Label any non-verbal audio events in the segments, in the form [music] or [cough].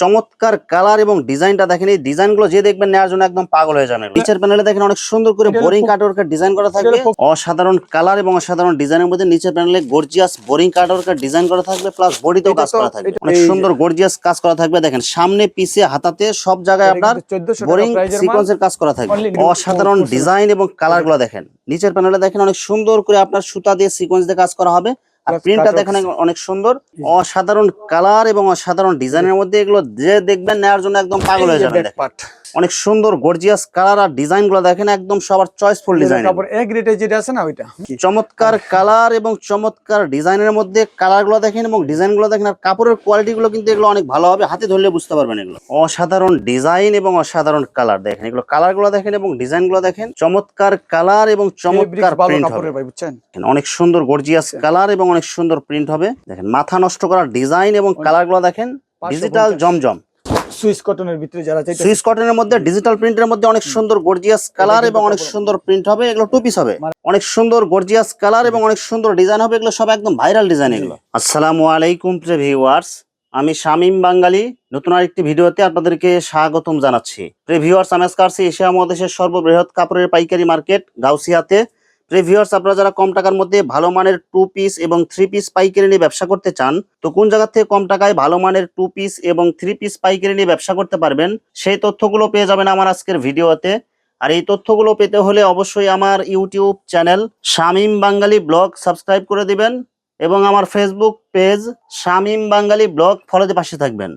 চমৎকার কালার এবং ডিজাইনটা দেখেন এই ডিজাইনগুলো যে দেখবেন নেওয়ার জন্য একদম পাগল হয়ে যাবেন। নিচের প্যানেলে দেখেন অনেক সুন্দর করে বোরিং কাটওয়ার্কের ডিজাইন করা থাকবে। অসাধারণ কালার এবং অসাধারণ ডিজাইনের মধ্যে নিচের প্যানেলে গর্জিয়াস বোরিং কাটওয়ার্কের ডিজাইন করা থাকবে প্লাস বডিতেও কাজ করা থাকবে। অনেক সুন্দর গর্জিয়াস কাজ করা থাকবে দেখেন সামনে পিছে হাতাতে সব জায়গায় আপনার বোরিং সিকোয়েন্সের কাজ করা থাকবে। অসাধারণ ডিজাইন এবং কালারগুলো দেখেন। নিচের প্যানেলে দেখেন অনেক সুন্দর করে আপনার সুতা দিয়ে সিকোয়েন্স দিয়ে কাজ করা হবে। আর প্রিন্টটা দেখেন অনেক সুন্দর অসাধারণ কালার এবং অসাধারণ ডিজাইনের মধ্যে এগুলো যে দেখবেন নেওয়ার জন্য একদম পাগল হয়ে যাবে অনেক সুন্দর গর্জিয়াস কালার আর ডিজাইনগুলো দেখেন একদম সবার চয়েসফুল ডিজাইন রেটে যেটা আছে না ওইটা? চমৎকার কালার এবং চমৎকার ডিজাইনের মধ্যে কালারগুলো দেখেন এবং ডিজাইনগুলো দেখেন আর কাপড়ের কোয়ালিটি গুলো কিন্তু এগুলো অনেক ভালো হবে হাতে ধরলে বুঝতে পারবেন এগুলো। অসাধারণ ডিজাইন এবং অসাধারণ কালার দেখেন এগুলো কালারগুলো দেখেন এবং ডিজাইনগুলো দেখেন চমৎকার কালার এবং চমৎকার প্রিন্ট হবে। বুঝছেন? অনেক সুন্দর গর্জিয়াস কালার এবং অনেক সুন্দর প্রিন্ট হবে। দেখেন মাথা নষ্ট করার ডিজাইন এবং কালারগুলো দেখেন ডিজিটাল জমজম। সুইস কটনের ভিতরে যারা চাইতে সুইস কটনের মধ্যে ডিজিটাল প্রিন্টের মধ্যে অনেক সুন্দর গর্জিয়াস কালার এবং অনেক সুন্দর প্রিন্ট হবে এগুলো টু পিস হবে। অনেক সুন্দর গর্জিয়াস কালার এবং অনেক সুন্দর ডিজাইন হবে এগুলো সব একদম ভাইরাল ডিজাইন এগুলো। আসসালামু আলাইকুম প্রিয় ভিউয়ার্স আমি শামিম বাঙ্গালি। নতুন আরেকটি ভিডিওতে আপনাদেরকে স্বাগতম জানাচ্ছি। প্রিয় ভিউয়ার্স আমি আজকে আসছি এশিয়া মহাদেশের সর্ববৃহৎ কাপড়ের পাইকারি মার্কেট গাউসিয়াতে। ভিউয়ার্স আপনারা যারা কম টাকার মধ্যে ভালো মানের টু পিস এবং থ্রি পিস পাইকারি নিয়ে ব্যবসা করতে চান, তো কোন জায়গা থেকে কম টাকায় ভালো মানের টু পিস এবং থ্রি পিস পাইকারি নিয়ে ব্যবসা করতে পারবেন, সেই তথ্যগুলো পেয়ে যাবেন আমার আজকের ভিডিওতে। আর এই তথ্যগুলো পেতে হলে অবশ্যই আমার YouTube channel Shamim Bangali blog subscribe করে দিবেন এবং আমার Facebook page Shamim Bangali blog ফলোতে পাশে থাকবেন।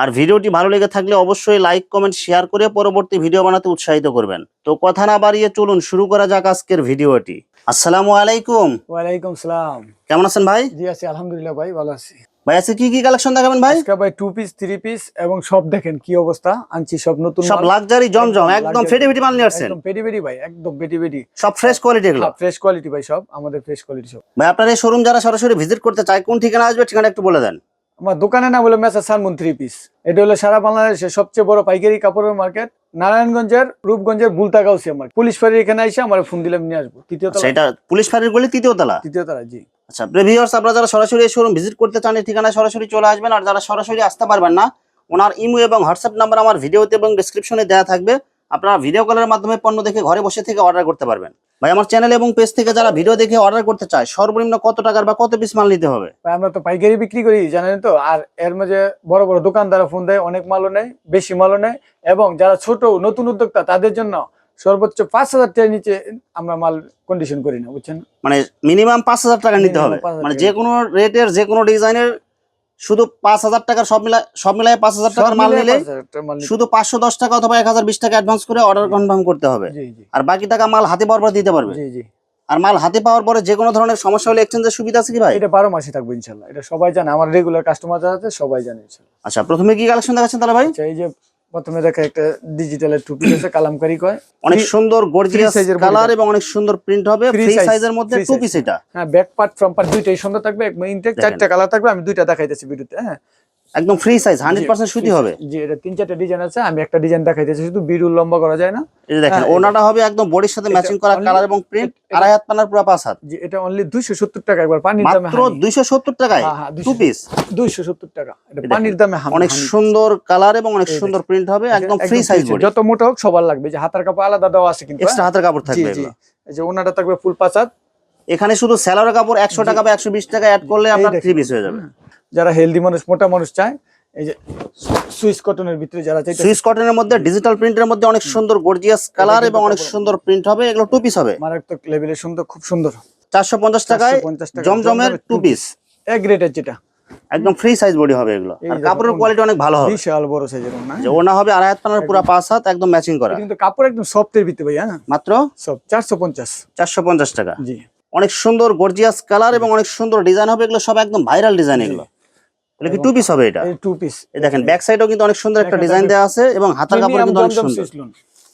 আর ভিডিওটি ভালো লেগে থাকলে অবশ্যই লাইক কমেন্ট শেয়ার করে পরবর্তী ভিডিও বানাতে উৎসাহিত করবেন। তো কথা না বাড়িয়ে চলুন শুরু করা যাক আজকের ভিডিওটি। আসসালামু আলাইকুম। ওয়ালাইকুম সালাম। কেমন আছেন ভাই? জি আছি আলহামদুলিল্লাহ ভাই ভালো আছি। ভাই আজকে কি কি কালেকশন দেখাবেন ভাই? আজকে ভাই টু পিস থ্রি পিস এবং সব দেখেন কি অবস্থা। আনছি সব নতুন সব লাক্সারি জমজম একদম ফেটে ফেটে মাল নিয়ে আসছেন। একদম পেটি পেটি ভাই একদম পেটি পেটি সব ফ্রেশ কোয়ালিটি এগুলো? ফ্রেশ কোয়ালিটি ভাই সব আমাদের ফ্রেশ কোয়ালিটি সব। ভাই আপনার এই শোরুম যারা সরাসরি ভিজিট করতে চায় কোন ঠিকানা আসবে ঠিকানা একটু বলে দেন। আমার দোকানের নাম হলো মেসা সানমুন থ্রি পিস এটা হলো সারা বাংলাদেশের সবচেয়ে বড় পাইকারি কাপড়ের মার্কেট নারায়ণগঞ্জের রূপগঞ্জের বুলতা গাউসিয়া মার্কেট পুলিশ ফাঁড়ির এখানে এসে আমার ফোন দিলাম নিয়ে আসব। তৃতীয় তলা সেটা পুলিশ ফাঁড়ির গলি তৃতীয় তলা তৃতীয় তলা জি। আচ্ছা প্রিভিউয়ার্স আপনারা যারা সরাসরি এই শোরুম ভিজিট করতে চান এই ঠিকানায় সরাসরি চলে আসবেন। আর যারা সরাসরি আসতে পারবেন না ওনার ইমো এবং হোয়াটসঅ্যাপ নাম্বার আমার ভিডিওতে এবং ডেসক্রিপশনে দেওয়া থাকবে। আপনারা ভিডিও কলের মাধ্যমে পণ্য দেখে ঘরে বসে থেকে অর্ডার করতে পারবেন। ভাই আমার চ্যানেল এবং পেজ থেকে যারা ভিডিও দেখে অর্ডার করতে চায় সর্বনিম্ন কত টাকার বা কত পিস মাল নিতে হবে? ভাই আমরা তো পাইকারি বিক্রি করি জানেন তো? আর এর মাঝে বড় বড় দোকানদার ফোন দেয় অনেক মালও নেয় বেশি মালও নেয় এবং যারা ছোট নতুন উদ্যোক্তা তাদের জন্য সর্বোচ্চ পাঁচ হাজার টাকার নিচে আমরা মাল কন্ডিশন করি না বুঝছেন? মানে মিনিমাম পাঁচ হাজার টাকা নিতে হবে। মানে যে কোনো রেটের যে কোনো ডিজাইনের শুধু পাঁচ হাজার টাকার সব মিলায় সব মিলায় পাঁচ হাজার টাকার মাল নিলে 5,000 টাকার মাল নিতে- শুধু পাঁচশো দশ টাকা অথবা এক হাজার বিশ টাকা অ্যাডভান্স করে অর্ডার কনফার্ম করতে হবে। আর বাকি টাকা মাল হাতে পাওয়ার পর দিতে পারবে। আর মাল হাতে পাওয়ার পরে যে কোনো ধরনের সমস্যা হলে এক্সচেঞ্জের সুবিধা আছে কি ভাই? এটা বারো মাসে থাকবে ইনশাল্লাহ। এটা সবাই জানে। আমার রেগুলার কাস্টমার যারা আছে সবাই জানে আচ্ছা প্রথমে কি কালেকশন দেখাচ্ছেন তাহলে ভাই? আচ্ছা এই যে প্রথমে দেখা একটা ডিজিটালের টুপি আছে কালামকারি কয়। অনেক সুন্দর গর্জিয়াস সাইজের কালার এবং অনেক সুন্দর প্রিন্ট হবে। ফ্রি সাইজের মধ্যে টু পিস এটা হ্যাঁ ব্যাক পার্ট ফ্রন্ট পার্ট দুইটাই সুন্দর থাকবে ইনটেক দেখেন। চারটা কালার থাকবে আমি দুইটা দেখাইতেছি ভিডিওতে হ্যাঁ। একদম ফ্রি সাইজ হান্ড্রেড পার্সেন্ট সুতি হবে। জি এটা তিন চারটা ডিজাইন আছে আমি একটা ডিজাইন দেখাইতেছি শুধু বিরুল লম্বা করা যায় না। এই যে দেখেন হ্যাঁ, ওনাটা হবে একদম বডির সাথে ম্যাচিং করা কালার এবং প্রিন্ট আড়াই হাত পানার পুরো পাঁচ হাত। যে এটা অনলি দুইশো সত্তর টাকা একবার পানির দামে মাত্র দুইশো সত্তর টাকায় হ্যাঁ, হ্যাঁ, টু পিস দুইশো সত্তর টাকা এটা পানির দামে অনেক সুন্দর কালার এবং অনেক সুন্দর প্রিন্ট হবে একদম ফ্রি সাইজ বডি যত মোটা হোক সবার লাগবে যে হাতার কাপড় আলাদা দেওয়া আছে কিন্তু এক্সট্রা হাতের কাপড় হ্যাঁ? থাকবে জি এই যে ওনাটা থাকবে ফুল পাঁচ হাত। এখানে শুধু স্যালোর কাপড় একশো টাকা বা একশো বিশ টাকা অ্যাড করলে আপনার। থ্রি পিস হয়ে যাবে। যারা হেলদি মানুষ মোটা মানুষ চায় এই যে সুইস কটনের ভিতরে যারা চাইতে সুইস কটনের মধ্যে ডিজিটাল প্রিন্টের মধ্যে অনেক সুন্দর গর্জিয়াস কালার এবং অনেক সুন্দর প্রিন্ট হবে এগুলো টু পিস হবে। মারাত্মক লেভেলের সুন্দর খুব সুন্দর। চারশো পঞ্চাশ টাকায় 450 টাকা জমজমের টু পিস এক রেটের যেটা। একদম ফ্রি সাইজ বডি হবে এগুলো। আর কাপড়ের কোয়ালিটি অনেক ভালো হবে। বিশাল বড় সাইজের না যে ওনা হবে আড়াই হাত পানার পুরো পাঁচ হাত একদম ম্যাচিং করা। কিন্তু কাপড় একদম সফটের ভিতরে ভাই হ্যাঁ? মাত্র? পঞ্চাশ। চারশো পঞ্চাশ টাকা। জি। অনেক সুন্দর গর্জিয়াস কালার এবং অনেক সুন্দর ডিজাইন হবে এগুলো সব একদম ভাইরাল ডিজাইন এগুলো। এটা কি টু পিস হবে এটা? টু পিস দেখেন ব্যাক সাইডেও কিন্তু অনেক সুন্দর একটা ডিজাইন দেওয়া আছে এবং হাতার কাপড় কিন্তু অনেক সুন্দর।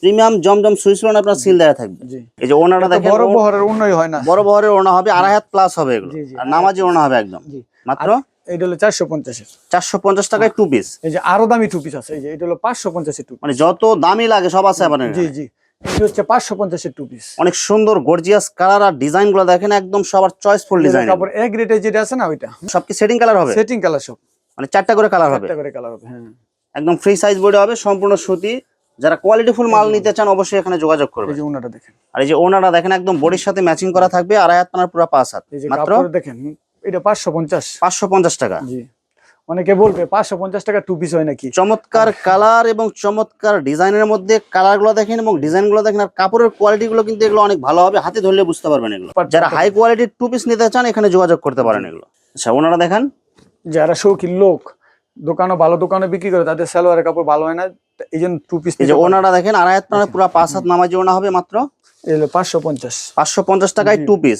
প্রিমিয়াম জমজম লোন আপনার সিল দেওয়া থাকবে। এই যে ওনাটা দেখেন বড় বহরের হয় না। বড় বহরের ওনা হবে আড়াই হাত প্লাস হবে এগুলো। আর নামাজি ওনা হবে একদম। মাত্র? এটা হলো চারশো পঞ্চাশের। চারশো পঞ্চাশ টাকায় টু পিস এই যে আরও দামি টু পিস আছে এই যে এটা হলো পাঁচশো পঞ্চাশের টু মানে যত দামি লাগে সব আছে আপনার জি জি। এটা হচ্ছে পাঁচশো পঞ্চাশের টু পিস অনেক সুন্দর গর্জিয়াস কালার আর ডিজাইনগুলো দেখেন একদম সবার চয়েসফুল ডিজাইন কাপড় এক রেটে যেটা আছে না ওইটা। সব কি সেটিং কালার হবে? সেটিং কালার সব। মানে চারটা করে কালার হবে? একটা করে কালার হবে হ্যাঁ। একদম ফ্রি সাইজ বডি হবে সম্পূর্ণ সুতি। যারা কোয়ালিটিফুল মাল নিতে চান অবশ্যই এখানে যোগাযোগ করবে এই যে ওনাটা দেখেন। আর এই যে দেখেন একদম বডির সাথে ম্যাচিং করা থাকবে আড়াই হাত পানার পুরো পাঁচ হাত। মাত্র? দেখেন এটা পাঁচশো পঞ্চাশ। পাঁচশো পঞ্চাশ টাকা। জি। অনেকে বলবে পাঁচশো পঞ্চাশ টাকা টু পিস হয় নাকি? চমৎকার কালার এবং চমৎকার ডিজাইনের মধ্যে কালারগুলো দেখেন এবং ডিজাইনগুলো দেখেন আর কাপড়ের কোয়ালিটি গুলো কিন্তু এগুলো অনেক ভালো হবে হাতে ধরলে বুঝতে পারবেন এগুলো। যারা হাই কোয়ালিটির টু পিস নিতে চান এখানে যোগাযোগ করতে পারেন এগুলো। আচ্ছা ওনারা দেখান। যারা শৌখিন লোক দোকানে ভালো দোকানে বিক্রি করে তাদের সালোয়ারের কাপড় ভালো হয় না এই জন্য টু পিস এই যে ওনারা দেখেন আড়াই হাত পানার পুরো পাঁচ হাত নামাজি ওনা হবে মাত্র? এলো পাঁচশো পঞ্চাশ। পাঁচশো পঞ্চাশ টাকায়। টু পিস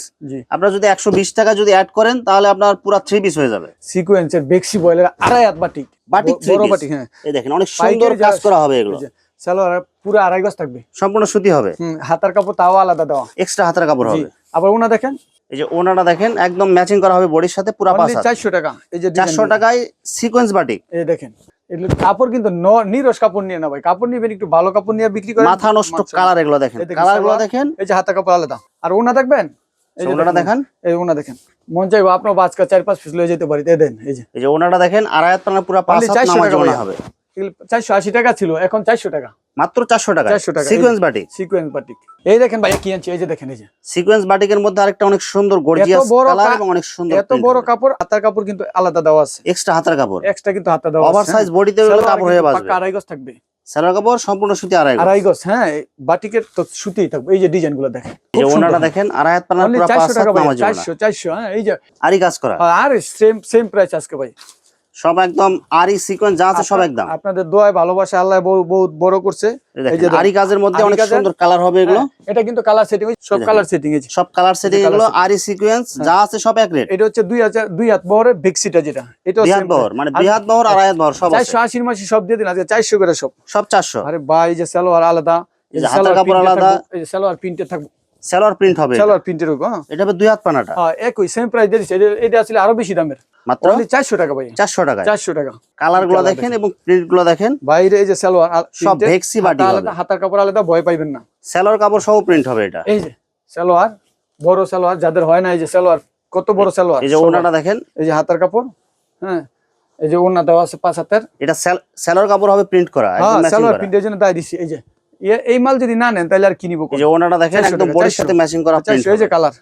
আপনারা যদি একশো বিশ টাকা যদি অ্যাড করেন তাহলে আপনার পুরো থ্রি পিস হয়ে যাবে। সিকোয়েন্সের বেক্সি বয়েলের আড়াই হাত বাটিক বাটিক বড় বাটিক হ্যাঁ। এই দেখেন অনেক সুন্দর কাজ করা হবে এগুলো। সালোয়ার পুরো আড়াই গজ থাকবে। সম্পূর্ণ সুতি হবে। হাতার কাপড় তাও আলাদা দেওয়া। এক্সট্রা হাতার কাপড় হবে। আবার ওনা দেখেন। এই যে ওনারা দেখেন একদম ম্যাচিং করা হবে বডির সাথে পুরো পাঁচ চারশো টাকা। এই যে চারশো টাকায় সিকোয়েন্স বাটিক এই দেখেন। এগুলো কাপড় কিন্তু নিরস কাপড় নিয়ে না ভাই। কাপড় নিবেন একটু ভালো কাপড় নিয়ে বিক্রি করে মাথা নষ্ট কালার এগুলো দেখেন। কালারগুলো দেখেন। এই যে হাতা কাপড় আলাদা। আর ওনা দেখবেন? এই ওনাটা দেখেন। এই ওনা দেখেন। মন চাইব আপনার বাজকা চার পাঁচ পিস লয়ে যেতে পারি। এই দেন এই যে। এই যে ওনারা দেখেন আড়াই হাত পুরো পাঁচ হাত নামাজ হবে। চারশো আশি টাকা ছিল এখন চারশো টাকা। মাত্র চারশো টাকা 400 টাকা, সিকোয়েন্স বাটিক সিকোয়েন্স বাটিক এই দেখেন ভাই কি আনছি? এই যে দেখেন এই যে। সিকোয়েন্স বাটিকের মধ্যে আরেকটা অনেক সুন্দর গর্জিয়াস কালার এবং অনেক সুন্দর এত বড় কাপড় হাতার কাপড় কিন্তু আলাদা দেওয়া আছে। এক্সট্রা হাতের কাপড়। এক্সট্রা কিন্তু হাতা দেওয়া আছে সাইজ বডিতে কাপড় হয়ে বাজবে আড়াই গজ থাকবে। সালোয়ার কাপড় সম্পূর্ণ সুতি আড়াই আড়াই গজ হ্যাঁ বাটিকের তো সুতিই থাকবে। এই যে ডিজাইনগুলো দেখেন এই যে আড়াই হাত পানা পুরো টাকা হ্যাঁ এই যে। আরই কাজ করা। আর সেম সেম প্রাইস আজকে ভাই। সব একদম আরই সিকোয়েন্স যা আছে সব একদম। আপনাদের দোয়ায় ভালোবাসা আল্লাহ বহুত বড় করছে। এই যে। আরই কাজের মধ্যে অনেক সুন্দর কালার হবে এগুলো। হ্যাঁ, এটা কিন্তু কালার সেটিং সব কালার সেটিং সব কালার সেটিং এগুলো। আরই সিকোয়েন্স যা আছে সব এক রেট এটা হচ্ছে দুই হাজার দুই হাত বহরের বেক্সিটা যেটা। এটা বিহাত বহর মানে বিহাত বহর আড়াই হাত বহর সব আছে। চারশো আশির মাসি সব দিয়ে দিন আজকে চারশো করে সব। সব চারশো। আরে ভাই যে সালোয়ার আলাদা এই যে হাতের কাপড় আলাদা। এই যে সালোয়ার প্রিন্টে থাকব। সালোয়ার প্রিন্ট হবে এটা। সালোয়ার প্রিন্টের উপর হ্যাঁ? এটা হবে দুই হাত পানাটা। হ্যাঁ, একই সেম প্রাইস দিয়ে দিচ্ছে এটা- আসলে আরও বেশি দামের। মাত্র? অনলি চারশো টাকা ভাই। চারশো টাকায়। চারশো টাকা। কালারগুলো দেখেন এবং প্রিন্টগুলো দেখেন। বাইরে এই যে সালোয়ার আল- সব ভেক্সি বাটি আলাদা হাতার কাপড় আলাদা ভয় পাইবেন না। সালোয়ার কাপড় সহ প্রিন্ট হবে এটা। এই যে সালোয়ার বড় সালোয়ার যাদের হয় না এই যে সালোয়ার কত বড় সালোয়ার? এই যে ওনাটা দেখেন। এই যে হাতার কাপড় হ্যাঁ? এই যে ওনা দেওয়া আছে পাঁচ হাতের। এটা সালোয়ার কাপড় হবে প্রিন্ট করা একদম হ্যাঁ সালোয়ার প্রিন্টের জন্য দায় দিচ্ছি এই যে। এই মাল যদি না নেন তাহলে আর কিনিব এই যে ওনাটা দেখেন একদম বডির সাথে ম্যাচিং করা প্রিন্ট এই যে কালার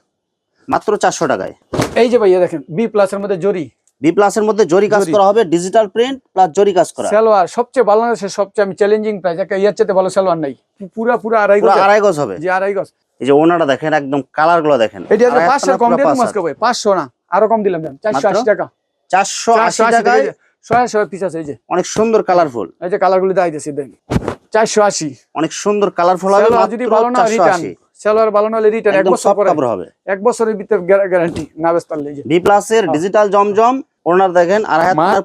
মাত্র চারশো টাকায়। এই যে ভাইয়া দেখেন বি প্লাস এর মধ্যে জরি। বি প্লাস এর মধ্যে জরি কাজ করা হবে ডিজিটাল প্রিন্ট প্লাস জরি কাজ করা। সালোয়ার সবচেয়ে বাংলাদেশের সবচেয়ে আমি চ্যালেঞ্জিং প্রাইস একটা ইয়ার চেয়ে ভালো সালোয়ার নাই। পুরা পুরা আড়াই গজ। আড়াই গজ হবে। যে আড়াই গজ। এই যে ওনাটা দেখেন একদম কালারগুলো দেখেন। এটি আছে আড়াই হাত পাঁচশো পানা কম পুরো দিয়ে মাস্ক ভাই পাঁচশো না আরও কম দিলাম মাত্র? আশি টাকা। চারশো আশি টাকায় ছয় ছয় পিস আছে এই যে। অনেক সুন্দর কালারফুল এই যে কালার গুলি দেয় দিয়েছি দেন চারশো আশি। অনেক সুন্দর কালারফুল হবে যদি ভালো না রিটার্ন আশি। ভালো না রিটার্ন এক বছর পরে হবে। এক বছরের ভিতরে গ্যারান্টি না বেশ পারলে বি প্লাস এর ডিজিটাল জমজম ওনার দেখেন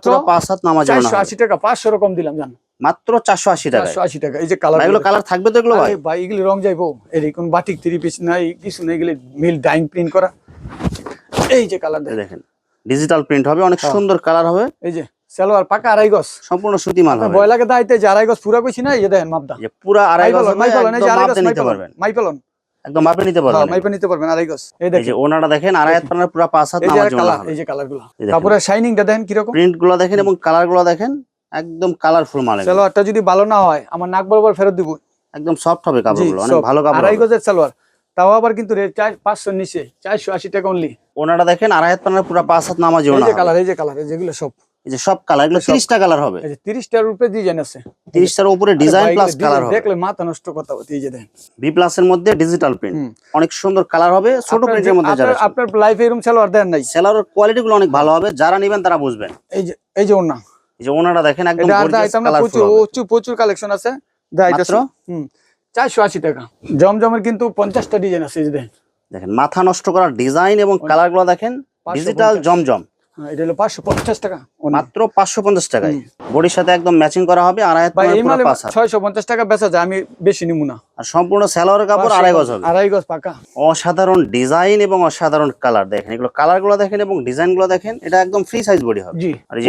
পুরো পাঁচ হাত নামাজ চারশো আশি টাকা পাঁচশো রকম দিলাম জান। মাত্র চারশো আশি চারশো আশি টাকা এই যে কালার এগুলো কালার থাকবে তো এগুলো ভাই? ভাই এগুলি রং যাইবো। এই কোন বাটিক থ্রি পিস নাই কিছু নেই এগুলি মিল ডাইং প্রিন্ট করা। এই যে কালার দেখেন। ডিজিটাল প্রিন্ট হবে অনেক হ্যাঁ। সুন্দর কালার হবে। এই যে। সালোয়ার পাকা আড়াই গজ। সম্পূর্ণ সুতি মাল হবে। বয়লাকে দাইতে যে আড়াই গজ পুরা কইছি না এই দেখেন মাপদা যে পুরো আড়াই গজ মাইপলন এই যে আড়াই গজ নিতে মাইপলন একদম মাপে নিতে হ্যাঁ পারবেন মাইপে নিতে পারবেন আড়াই গজ। এই এই যে ওনাটা দেখেন আড়াই হাত পানার পুরো পাঁচ হাত এই যে নামাজ এই যে কালারগুলো এই দেখেন। কাপড়ের শাইনিংটা দেখেন কীরকম? প্রিন্টগুলো দেখেন এবং কালারগুলো দেখেন একদম কালারফুল মাল। সালোয়ারটা যদি ভালো না হয় আমার নাক বরাবর ফেরত দিব। একদম সফট হবে কাপড়গুলো অনেক ভালো কাপড় আড়াই গজের সালোয়ার। তাও আবার কিন্তু রেট চার পাঁচশো নিচে চারশো আশি টাকা অনলি ওনাটা দেখেন আড়াই হাত পানার পুরো পাঁচ হাত নামাজ এই যে কালার এই যে কালার যেগুলো সব। এই যে সব কালার এগুলো কালার হবে। এই যে তিরিশটার উপরে ডিজাইন আছে। তিরিশটার উপরে ডিজাইন প্লাস কালার হবে। দেখলে মাথা নষ্ট কথা হচ্ছে এই যে দেখেন। বি প্লাস এর মধ্যে ডিজিটাল প্রিন্ট অনেক সুন্দর কালার হবে ছোট আপনার প্রিন্টের যে- মধ্যে যারা আপনার- আপনার লাইফে এরকম সালোয়ার দেন নাই। সেলারের কোয়ালিটি গুলো অনেক ভালো হবে যারা নেবেন তারা বুঝবেন। এই যে এই যে ওনা এই যে ওনারা দেখেন একদম গর্জিয়াস দাইতাম প্রচুর প্রচুর কালেকশন আছে। মাত্র? চারশো আশি টাকা। জমজমের কিন্তু পঞ্চাশটা ডিজাইন আছে দেখেন। মাথা নষ্ট করার ডিজাইন এবং কালারগুলো দেখেন ডিজিটাল জমজম। এটা হলো পাঁচশো পঞ্চাশ টাকা। মাত্র পাঁচশো পঞ্চাশ টাকায়। বডির সাথে একদম ম্যাচিং করা হবে আড়াই হাত ছয়শো পঞ্চাশ টাকা বেচা যায় আমি বেশি নিবো না। আর সম্পূর্ণ কাপড় আড়াই গজ হবে। আড়াই গজ পাকা। অসাধারণ ডিজাইন এবং অসাধারণ কালার দেখেন। এগুলো কালারগুলো দেখেন এবং ডিজাইনগুলো দেখেন এটা একদম ফ্রি সাইজ বডি হবে। জি আর এই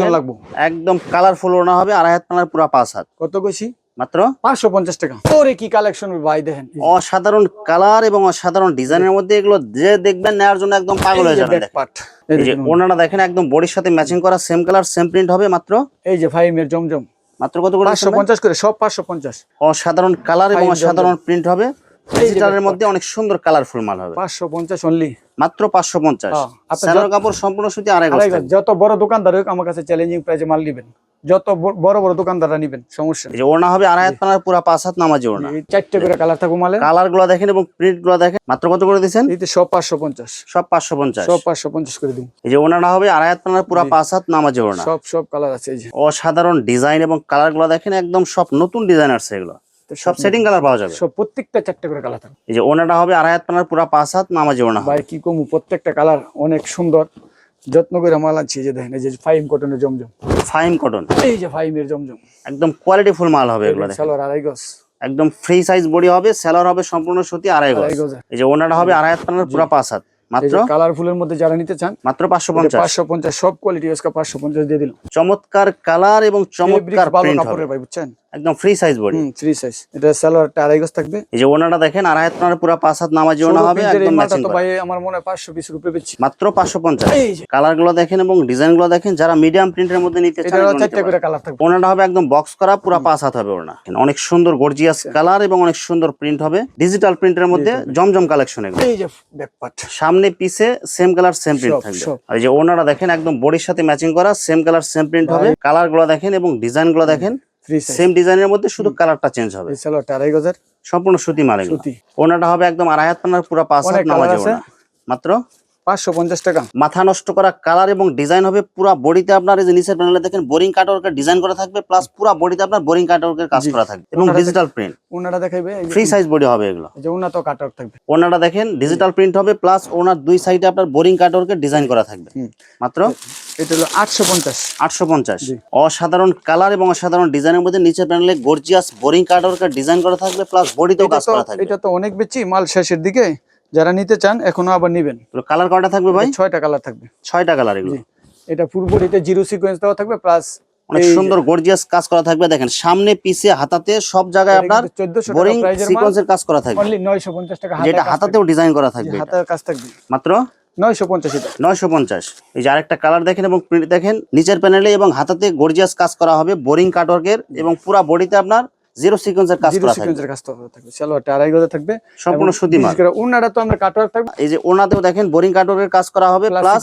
যে লাগবো। একদম কালারফুল ওনা হবে আড়াই হাত পানার পুরো পাঁচ হাত। কত কইছি? মাত্র পাঁচশো পঞ্চাশ টাকা। কি কালেকশন ভাই দেখেন। অসাধারণ কালার এবং অসাধারণ ডিজাইনের মধ্যে এগুলো যে দেখবেন নেওয়ার জন্য একদম পাগল হয়ে এই যে যাবেন back part। এই এই যে দেখুন। ওনারা দেখেন একদম বডির সাথে ম্যাচিং করা সেম কালার সেম প্রিন্ট হবে মাত্র। এই যে ফাইমের জমজম। মাত্র কত করে পাঁচশো পঞ্চাশ করে সব পাঁচশো পঞ্চাশ। অসাধারণ কালার এবং অসাধারণ প্রিন্ট হবে। ডিজিটালের মধ্যে অনেক সুন্দর কালারফুল মাল হবে। পাঁচশো পঞ্চাশ অনলি মাত্র পাঁচশো পঞ্চাশ। হ্যাঁ, আপনার কাপড় সম্পূর্ণ সুতি আড়াই গজ। যত বড় দোকানদার হোক আমার কাছে চ্যালেঞ্জিং প্রাইজে মাল নিবেন। যত বড় বড় দোকানদাররা নিবেন সমস্যা এই যে ওড়না হবে আড়াই হাত পানার পুরা পাঁচ হাত নামাজি ওড়না। চারটে করে কালার থাকব মালে। কালারগুলো দেখেন এবং প্রিন্টগুলো দেখেন। মাত্র কত করে দিচ্ছেন এইতে সব পাঁচশো পঞ্চাশ। সব পাঁচশো পঞ্চাশ। সব পাঁচশো পঞ্চাশ করে দিন। এই যে ওনারা হবে আড়াই হাত পানার পুরা পাঁচ হাত নামাজি ওড়না। সব সব কালার আছে এই যে। অসাধারণ ডিজাইন এবং কালারগুলো দেখেন একদম সব নতুন ডিজাইন আসছে এগুলো। সব সেটিং কালার পাওয়া যাবে। সব প্রত্যেকটা চারটে করে কালার থাকবে এই যে ওনাটা হবে আড়াই হাত পানার পুরা পাঁচ হাত নামাজি ওড়না। ভাই কি কমু প্রত্যেকটা কালার অনেক সুন্দর। যত্ন করে মাল আনছি যে দেখেন এই যে ফাইম কটনের জমজম। ফাইন কটন এই যে ফাইমের জমজম। একদম কোয়ালিটি ফুল মাল হবে এগুলো সালোয়ার আড়াই গজ। একদম ফ্রি সাইজ বডি হবে সেলার হবে সম্পূর্ণ সত্যি আড়াই গজ। এই যে ওনাটা হবে আড়াই হাত পুরো পাঁচ হাত। মাত্র? কালারফুলের মধ্যে যারা নিতে চান মাত্র পাঁচশো পঞ্চাশ। পাঁচশো পঞ্চাশ সব কোয়ালিটি আজকে পাঁচশো পঞ্চাশ দিয়ে দিলাম। চমৎকার কালার এবং চমৎকার প্রিন্ট হবে। ভাই বুঝছেন? একদম free size body three size এটা সালোয়ারটা আড়াই গজ থাকবে। এই যে ওনাটা দেখেন আড়াই হাত পুরা পাঁচ হাত নামাজি ওনা হবে একদম ম্যাচিং ভাই আমার মনে পিস রুপে বেচছি। মাত্র পাঁচশো পঞ্চাশ। এই যে। কালারগুলো দেখেন এবং ডিজাইনগুলো দেখেন যারা মিডিয়াম প্রিন্টের মধ্যে নিতে চান এটা এগুলো চারটে করে কালার থাকবে। ওনাটা হবে একদম বক্স করা পুরা পাঁচ হাত হবে ওনা। অনেক সুন্দর গর্জিয়াস কালার এবং অনেক সুন্দর প্রিন্ট হবে। ডিজিটাল প্রিন্টের মধ্যে জমজম কালেকশন এগুলো। এই যে পার্ট সামনে পিছে সেম কালার সেম প্রিন্ট থাকবে। আর এই যে ওনারা দেখেন একদম বডির সাথে ম্যাচিং করা সেম কালার সেম প্রিন্ট হবে। কালারগুলো দেখেন এবং ডিজাইনগুলো দেখেন সেম ডিজাইনের মধ্যে শুধু কালারটা চেঞ্জ হবে। আড়াই গজের। সম্পূর্ণ সুতি মালে ওনাটা হবে একদম আড়াই হাত পানার পুরো পাঁচ হাত নামাজ। মাত্র পাঁচশো পঞ্চাশ টাকা। মাথা নষ্ট করা কালার এবং ডিজাইন হবে পুরো বডিতে আপনার এই যে নিচের প্যানেলে দেখেন বোরিং কাটওয়ার্কের ডিজাইন করা থাকবে প্লাস পুরো বডিতে আপনার বোরিং কাটওয়ার্কের কাজ করা থাকবে এবং ডিজিটাল প্রিন্ট এই যে- ফ্রি সাইজ বডি হবে এগুলো। যে উন্নত কাটার থাকবে। ওনাটা দেখেন ডিজিটাল প্রিন্ট হবে প্লাস ওনার দুই সাইডে আপনার বোরিং কাটওয়ার্কের ডিজাইন করা থাকবে। মাত্র? এটা হলো আটশো পঞ্চাশ। আটশো পঞ্চাশ। অসাধারণ কালার এবং অসাধারণ ডিজাইনের মধ্যে নিচের প্যানেলে গর্জিয়াস বোরিং কাটওয়ার্কের ডিজাইন করা থাকবে প্লাস বডিতেও কাজ করা থাকবে। এটা তো অনেক বেশি মাল শেষের দিকে। যারা নিতে চান এখনও আবার নিবেন। কালার কটা থাকবে ভাই? ছয়টা কালার থাকবে। ছয়টা কালার এগুলো। এটা পূর্বটিতে জিরো সিকোয়েন্স দেওয়া থাকবে প্লাস অনেক সুন্দর গর্জিয়াস কাজ করা থাকবে। দেখেন সামনে পিছে হাতাতে সব জায়গায় আপনার বোরিং সিকোয়েন্সের কাজ করা থাকবে। অনলি নয়শো পঞ্চাশ টাকা যেটা হাতাতেও ডিজাইন করা থাকবে। হাতের কাজ থাকবে। মাত্র? নয়শো পঞ্চাশ এটা নয়শো পঞ্চাশ। এই যে আরেকটা কালার দেখেন এবং প্রিন্ট দেখেন নিচের প্যানেলে এবং হাতাতে গর্জিয়াস কাজ করা হবে বোরিং কাটওয়ার্কের এবং পুরা বডিতে আপনার জিরো সিকোয়েন্সের কাজ করা থাকবে। সিকোয়েন্সের কাজ থাকবে সালোয়ারটা আড়াই গজে থাকবে। সম্পূর্ণ সুতি মাল উন্নাটা তো আমরা কাটওয়ার্ক থাকবে। এই যে ওনাতেও দেখেন বোরিং কাটওয়ার্কের কাজ করা হবে প্লাস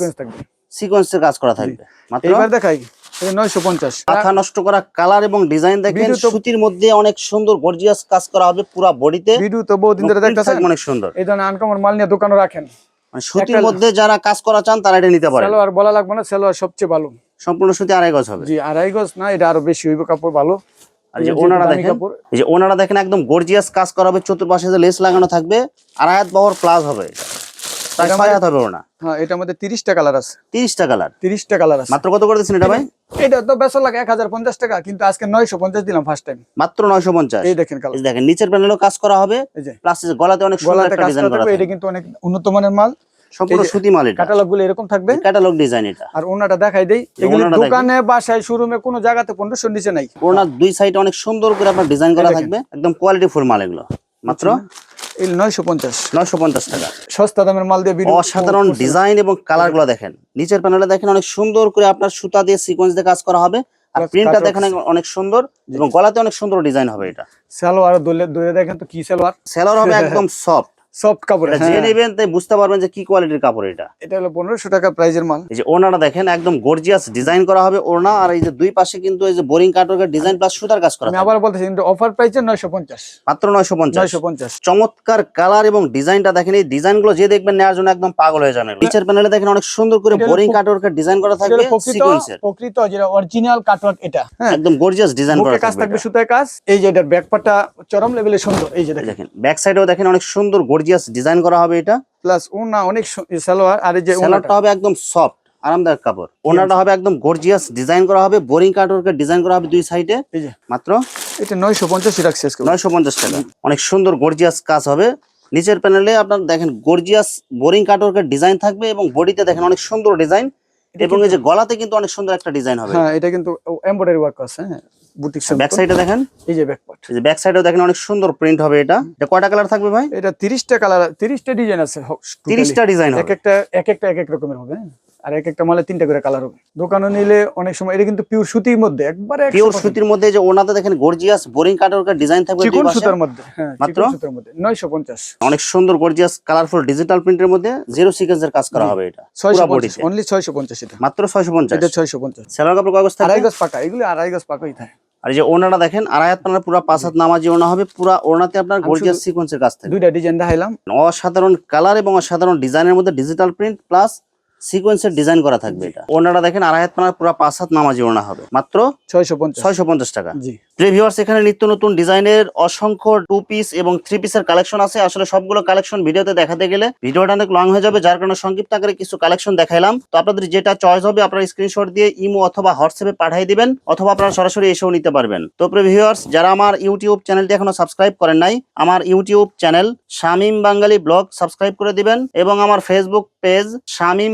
সিকোয়েন্সের কাজ করা থাকবে। মাত্র এইবার দেখাই এটা নয়শো পঞ্চাশ। মাথা নষ্ট করা কালার এবং ডিজাইন দেখেন সুতির মধ্যে অনেক সুন্দর গর্জিয়াস কাজ করা হবে পুরা বডিতে ভিডিও তো বহুদিন ধরে দেখতেছেন? অনেক সুন্দর। এই ধরনের আনকমন মাল নিয়ে দোকানে রাখেন। মানে সুতির মধ্যে যারা কাজ করা চান তারা এটা নিতে সালোয়ার বলা লাগবে না সালোয়ার সবচেয়ে ভালো। সম্পূর্ণ সুতি আড়াই গজ হবে। জি আড়াই গজ না এটা আরও বেশি হইবে কাপড় ভালো। আর যে ওনারা দেখেন এই যে ওনারা দেখেন একদম গর্জিয়াস কাজ করা হবে চতুর্পাশে যে লেস লাগানো থাকবে আড়াই হাত বহর প্লাস হবে এটা। ছয় হাত হবে ওনা। হ্যাঁ এটার মধ্যে তিরিশটা কালার আছে। তিরিশটা কালার তিরিশটা কালার আছে। মাত্র কত করে দিচ্ছেন এটা ভাই? এটা তো বেসর লাগে এক হাজার পঞ্চাশ টাকা কিন্তু আজকে নয়শো পঞ্চাশ দিলাম ফার্স্ট টাইম মাত্র নয়শো পঞ্চাশ। এই দেখেন কালার দেখেন নিচের প্যানেলও কাজ করা হবে প্লাস গলাতে অনেক গলাতে কাজ করা এটা কিন্তু অনেক উন্নত মানের মাল। সম্পূর্ণ সুতি মাল এটা। ক্যাটালগগুলো এরকম থাকবে। ক্যাটালগ ডিজাইন এটা। আর ওনাটা দেখাই দেই এগুলি। দোকানে বাসায় শোরুমে কোনো জায়গাতে পনেরোশো নিচে নাই। ওনার দুই সাইডে অনেক সুন্দর করে আপনার ডিজাইন করা থাকবে। একদম কোয়ালিটি ফুল মাল এগুলো। মাত্র? এই নয়শো পঞ্চাশ। নয়শো পঞ্চাশ টাকা। সস্তা দামের মাল দিয়ে অসাধারণ ডিজাইন এবং কালারগুলো দেখেন। নিচের প্যানেলে দেখেন অনেক সুন্দর করে আপনার সুতা দিয়ে সিকোয়েন্স দিয়ে কাজ করা হবে। আর প্রিন্টটা দেখেন অনেক সুন্দর এবং গলাতে অনেক সুন্দর ডিজাইন হবে এটা। সালোয়ার দলে দলে দেখেন তো কি সালোয়ার। সেলার হবে একদম [laughs] সফট সফট কাপড় এটা যে নেবেন তাই বুঝতে পারবেন যে কি কোয়ালিটির কাপড় এটা। এটা হলো পনেরোশো টাকা প্রাইজের মাল। এই যে দেখেন একদম গর্জিয়াস ডিজাইন করা হবে ওনা আর এই যে দুই পাশে কিন্তু এই যে বোরিং কাটওয়ার্কের ডিজাইন প্লাস সুতার কাজ করা আমি আবার বলতেছি কিন্তু অফার প্রাইসে নয়শো পঞ্চাশ। মাত্র নয়শো পঞ্চাশ। নয়শো পঞ্চাশ। চমৎকার কালার এবং ডিজাইনটা দেখেন এই ডিজাইনগুলো যে দেখবেন নেওয়ার জন্য একদম পাগল হয়ে যাবেন। নিচের প্যানেলে দেখেন অনেক সুন্দর করে বোরিং কাটওয়ার্কের ডিজাইন করা থাকবে প্রকৃত সিকোয়েন্সের প্রকৃত যেটা অরিজিনাল কাটওয়ার্ক এটা হ্যাঁ। একদম গর্জিয়াস ডিজাইন করা কাজ থাকবে। সুতায় কাজ এই যে এটার চরম লেভেলে সুন্দর এই যে দেখেন। দেখেন ব্যাক সাইডেও দেখেন অনেক সুন্দর গর্জিয়াস ডিজাইন করা হবে এটা। প্লাস ওনা অনেক সালোয়ার আর যে হবে একদম সফট আরামদায়ক কাপড়। ওনাটা হবে একদম গর্জিয়াস ডিজাইন করা হবে বোরিং কাটওয়ার্কের ডিজাইন করা হবে দুই সাইডে মাত্র এটা নয়শো পঞ্চাশ রাখছি নয়শো পঞ্চাশ টাকা। অনেক সুন্দর গর্জিয়াস কাজ হবে। নিচের প্যানেলে আপনার দেখেন গর্জিয়াস বোরিং কাটওয়ার্কের ডিজাইন থাকবে এবং বডিতে দেখেন অনেক সুন্দর ডিজাইন এবং এই যে গলাতে কিন্তু অনেক সুন্দর একটা ডিজাইন হবে। হ্যাঁ এটা কিন্তু এমব্রয়ডারি ওয়ার্ক আছে হ্যাঁ। বুটিক ব্যাক সাইডে দেখেন? এই যে ব্যাক পার্ট এই যে ব্যাক সাইডেও দেখেন অনেক সুন্দর প্রিন্ট হবে এটা। এটা কয়টা কালার থাকবে ভাই? এটা তিরিশটা কালার তিরিশটা ডিজাইন আছে। হ- totally। তিরিশটা ডিজাইন এক একটা এক একটা এক এক রকমের হবে হ্যাঁ? আর এক একটা মালে তিনটা করে কালার হবে। দোকানে নিলে অনেক সময় এটা কিন্তু পিওর সুতির মধ্যে একবারে পিওর সুতির মধ্যে যে ওনাতে দেখেন গর্জিয়াস বোরিং কাটার ডিজাইন থাকবে চিকন। সুতার মধ্যে হ্যাঁ মাত্র? সুতার মধ্যে নয়শো পঞ্চাশ। অনেক সুন্দর গর্জিয়াস কালারফুল ডিজিটাল প্রিন্টের মধ্যে জিরো সিকোয়েন্সের কাজ করা হবে এটা ছয়শো পুরা পঞ্চাশ body তে। অনলি ছয়শো পঞ্চাশ এটা। মাত্র ছয়শো পঞ্চাশ। এটা ছয়শো পঞ্চাশ। সেলার কাপড় কাগজ আড়াই গজ পাকা এগুলো আড়াই গজ পাকাই থাকে। আর এই যে ওনাটা দেখেন আড়াই হাত পানার পুরো পাঁচ হাত নামাজি ওনা হবে পুরো ওনাতে আপনার শুধু- সিকোয়েন্সের কাজ থাকে। দুইটা ডিজাইন দেখাইলাম। অসাধারণ কালার এবং অসাধারণ ডিজাইনের মধ্যে ডিজিটাল প্রিন্ট প্লাস সিকোয়েন্সের ডিজাইন করা থাকবে এটা। ওনারা দেখেন আড়াই হাত পানার পুরো পাঁচ হাত নামাজি ওনা হবে। মাত্র ছয়শো পঞ্চাশ। ছয়শো পঞ্চাশ টাকা। জি। প্রিভিউয়ার্স এখানে নিত্য নতুন ডিজাইনের অসংখ্য টু পিস এবং থ্রি পিসের কালেকশন আছে। আসলে সবগুলো কালেকশন ভিডিওতে দেখাতে গেলে ভিডিওটা অনেক লং হয়ে যাবে যার কারণে সংক্ষিপ্ত আকারে কিছু কালেকশন দেখাইলাম। তো আপনাদের যেটা চয়েস হবে আপনারা স্ক্রিনশট দিয়ে ইমো অথবা হোয়াটসঅ্যাপে পাঠিয়ে দিবেন অথবা আপনারা সরাসরি এসেও নিতে পারবেন। তো প্রিভিউয়ার্স যারা আমার ইউটিউব চ্যানেলটি এখনও সাবস্ক্রাইব করেন নাই আমার YouTube channel Shamim Bangali blog subscribe করে দিবেন এবং আমার Facebook page Shamim